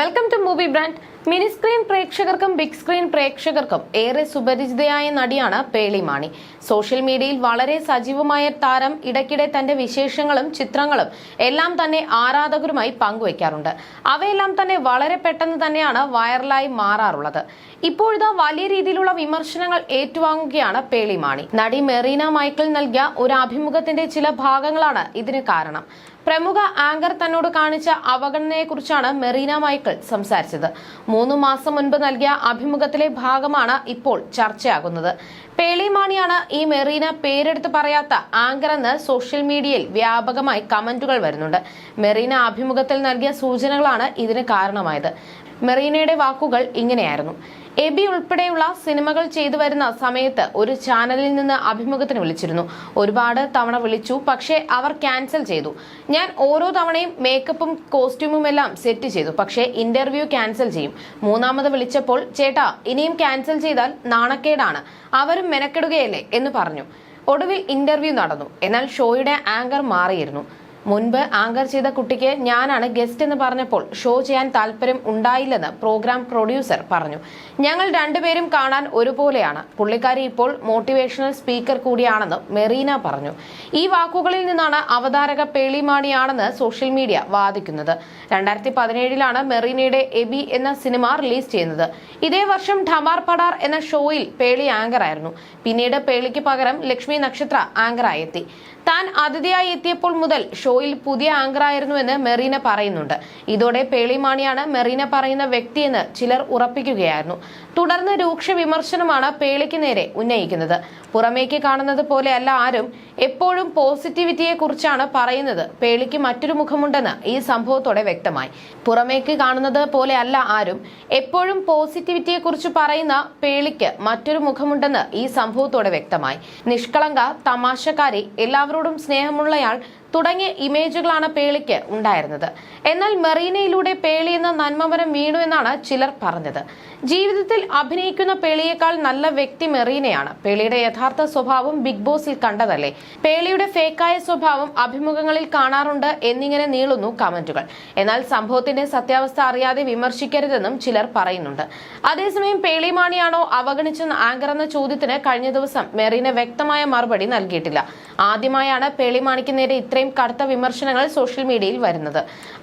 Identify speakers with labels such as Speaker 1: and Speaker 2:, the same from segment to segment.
Speaker 1: Welcome to movie brand mini screen പ്രേക്ഷകർക്കും big screen പ്രേക്ഷകർക്കും ഏറെ സുപരിചിതയായ നടിയാണ് പേളി മാണി. സോഷ്യൽ മീഡിയയിൽ വളരെ സജീവമായ താരം ഇടയ്ക്കിടെ തന്റെ വിശേഷങ്ങളും ചിത്രങ്ങളും എല്ലാം തന്നെ ആരാധകരുമായി പങ്കുവയ്ക്കാറുണ്ട് അവയെല്ലാം തന്നെ വളരെ പെട്ടെന്ന് തന്നെയാണ് വൈറലായി മാറാറുള്ളത്. ഇപ്പോഴിതാ വലിയ രീതിയിലുള്ള വിമർശനങ്ങൾ ഏറ്റുവാങ്ങുകയാണ് പേളിമാണി. നടി മെറീന മൈക്കിൾ നൽകിയ ഒരു അഭിമുഖത്തിന്റെ ചില ഭാഗങ്ങളാണ് ഇതിന് കാരണം. പ്രമുഖ ആങ്കർ തന്നോട് കാണിച്ച അവഗണനയെക്കുറിച്ചാണ് മെറീന മൈക്കിൾ സംസാരിച്ചത്. മൂന്ന് മാസം മുൻപ് നൽകിയ അഭിമുഖത്തിലെ ഭാഗമാണ് ഇപ്പോൾ ചർച്ചയാകുന്നത്. പേളിമാണിയാണ് ഈ മെറീന പേരെടുത്ത് പറയാത്ത ആങ്കർ എന്ന് സോഷ്യൽ മീഡിയയിൽ വ്യാപകമായി കമന്റുകൾ വരുന്നുണ്ട്. മെറീന അഭിമുഖത്തിൽ നൽകിയ സൂചനകളാണ് ഇതിന് കാരണമായത്. മെറീനയുടെ വാക്കുകൾ ഇങ്ങനെയായിരുന്നു. എബി ഉൾപ്പെടെയുള്ള സിനിമകൾ ചെയ്തു വരുന്ന സമയത്ത് ഒരു ചാനലിൽ നിന്ന് അഭിമുഖത്തിന് വിളിച്ചിരുന്നു. ഒരുപാട് തവണ വിളിച്ചു പക്ഷേ അവർ ക്യാൻസൽ ചെയ്തു. ഞാൻ ഓരോ തവണയും മേക്കപ്പും കോസ്റ്റ്യൂമും എല്ലാം സെറ്റ് ചെയ്തു പക്ഷേ ഇന്റർവ്യൂ ക്യാൻസൽ ചെയ്യും. മൂന്നാമത് വിളിച്ചപ്പോൾ ചേട്ടാ ഇനിയും ക്യാൻസൽ ചെയ്താൽ നാണക്കേടാണ്. അവരും മെനക്കെടുകയല്ലേ? എന്ന് പറഞ്ഞു. ഒടുവിൽ ഇന്റർവ്യൂ നടന്നു. എന്നാൽ ഷോയുടെ ആങ്കർ മാറിയിരുന്നു. മുൻപ് ആങ്കർ ചെയ്ത കുട്ടിക്ക് ഞാനാണ് ഗസ്റ്റ് എന്ന് പറഞ്ഞപ്പോൾ ഷോ ചെയ്യാൻ താല്പര്യം ഉണ്ടായില്ലെന്ന് പ്രോഗ്രാം പ്രൊഡ്യൂസർ പറഞ്ഞു. ഞങ്ങൾ രണ്ടുപേരും കാണാൻ ഒരുപോലെയാണ്. പുള്ളിക്കാരി ഇപ്പോൾ മോട്ടിവേഷണൽ സ്പീക്കർ കൂടിയാണെന്ന് മെറീന പറഞ്ഞു. ഈ വാക്കുകളിൽ നിന്നാണ് അവതാരക പേളിമാണിയാണെന്ന് സോഷ്യൽ മീഡിയ വാദിക്കുന്നത്. രണ്ടായിരത്തി പതിനേഴിലാണ് മെറീനയുടെ എബി എന്ന സിനിമ റിലീസ് ചെയ്യുന്നത്. ഇതേ വർഷം ഠമാർ പടാർ എന്ന ഷോയിൽ പേളി ആങ്കർ ആയിരുന്നു പിന്നീട് പേളിക്ക് പകരം ലക്ഷ്മി നക്ഷത്ര ആങ്കറായി എത്തി. താൻ അതിഥിയായി എത്തിയപ്പോൾ മുതൽ ഷോയിൽ പുതിയ ആങ്കറായിരുന്നുവെന്ന് മെറീന പറയുന്നുണ്ട്. ഇതോടെ പേളിമാണിയാണ് മെറീന പറയുന്ന വ്യക്തിയെന്ന് ചിലർ ഉറപ്പിക്കുകയായിരുന്നു. തുടർന്ന് രൂക്ഷ വിമർശനമാണ് പേളിക്ക് നേരെ ഉന്നയിക്കുന്നത്. പുറമേക്ക് കാണുന്നത് പോലെയല്ല ആരും എപ്പോഴും പോസിറ്റിവിറ്റിയെ കുറിച്ചാണ് പറയുന്നത്. പേളിക്ക് മറ്റൊരു മുഖമുണ്ടെന്ന് ഈ സംഭവത്തോടെ വ്യക്തമായി. പുറമേക്ക് കാണുന്നത് പോലെയല്ല ആരും എപ്പോഴും പോസിറ്റിവിറ്റിയെ കുറിച്ച് പറയുന്ന പേളിക്ക് മറ്റൊരു മുഖമുണ്ടെന്ന് ഈ സംഭവത്തോടെ വ്യക്തമായി. നിഷ്കളങ്ക തമാശക്കാരി എല്ലാവരോടും സ്നേഹമുള്ളയാൾ തുടങ്ങിയ ഇമേജുകളാണ് പേളിക്ക് ഉണ്ടായിരുന്നത്. എന്നാൽ മെറീനയിലൂടെ പേളിയെന്ന നന്മമരം വീണു എന്നാണ് ചിലർ പറഞ്ഞത്. ജീവിതത്തിൽ അഭിനയിക്കുന്ന പേളിയേക്കാൾ നല്ല വ്യക്തി മെറീനയാണ്. പേളിയുടെ യഥാർത്ഥ സ്വഭാവം ബിഗ് ബോസിൽ കണ്ടതല്ലേ? പേളിയുടെ ഫേക്കായ സ്വഭാവം അഭിമുഖങ്ങളിൽ കാണാറുണ്ട് എന്നിങ്ങനെ നീളുന്നു കമന്റുകൾ. എന്നാൽ സംഭവത്തിന്റെ സത്യാവസ്ഥ അറിയാതെ വിമർശിക്കരുതെന്നും ചിലർ പറയുന്നുണ്ട്. അതേസമയം പേളിമാണിയാണോ അവഗണിച്ച ആങ്കർ എന്ന ചോദ്യത്തിന് കഴിഞ്ഞ ദിവസം മെറീന വ്യക്തമായ മറുപടി നൽകിയിട്ടില്ല. ആദ്യമായാണ് പേളിമാണിക്ക് നേരെ ഇത്രയും കടുത്ത വിമർശനങ്ങൾ സോഷ്യൽ മീഡിയയിൽ വരുന്നത്.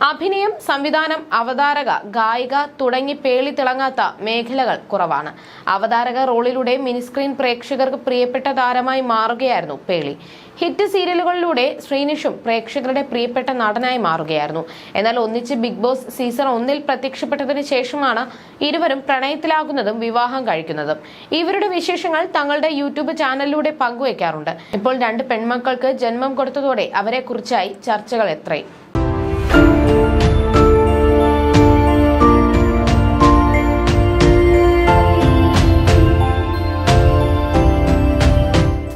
Speaker 1: അഭിനയം സംവിധാനം അവതാരക ഗായിക തുടങ്ങി പേളി തിളങ്ങാത്ത മേഖലകൾ കുറവാണ്. അവതാരക റോളിലൂടെ മിനിസ്ക്രീൻ പ്രേക്ഷകർക്ക് പ്രിയപ്പെട്ട താരമായി മാറുകയായിരുന്നു പേളി. ഹിറ്റ് സീരിയലുകളിലൂടെ ശ്രീനിഷും പ്രേക്ഷകരുടെ പ്രിയപ്പെട്ട നടനായി മാറുകയായിരുന്നു. എന്നാൽ ഒന്നിച്ച് ബിഗ് ബോസ് സീസൺ ഒന്നിൽ പ്രത്യക്ഷപ്പെട്ടതിന് ശേഷമാണ് ഇരുവരും പ്രണയത്തിലാകുന്നതും വിവാഹം കഴിക്കുന്നതും. ഇവരുടെ വിശേഷങ്ങൾ തങ്ങളുടെ യൂട്യൂബ് ചാനലിലൂടെ പങ്കുവയ്ക്കാറുണ്ട് ഇപ്പോൾ രണ്ട് പെൺമക്കൾക്ക് ജന്മം കൊടുത്തതോടെ അവരെക്കുറിച്ചായി ചർച്ചകൾ എത്രയും.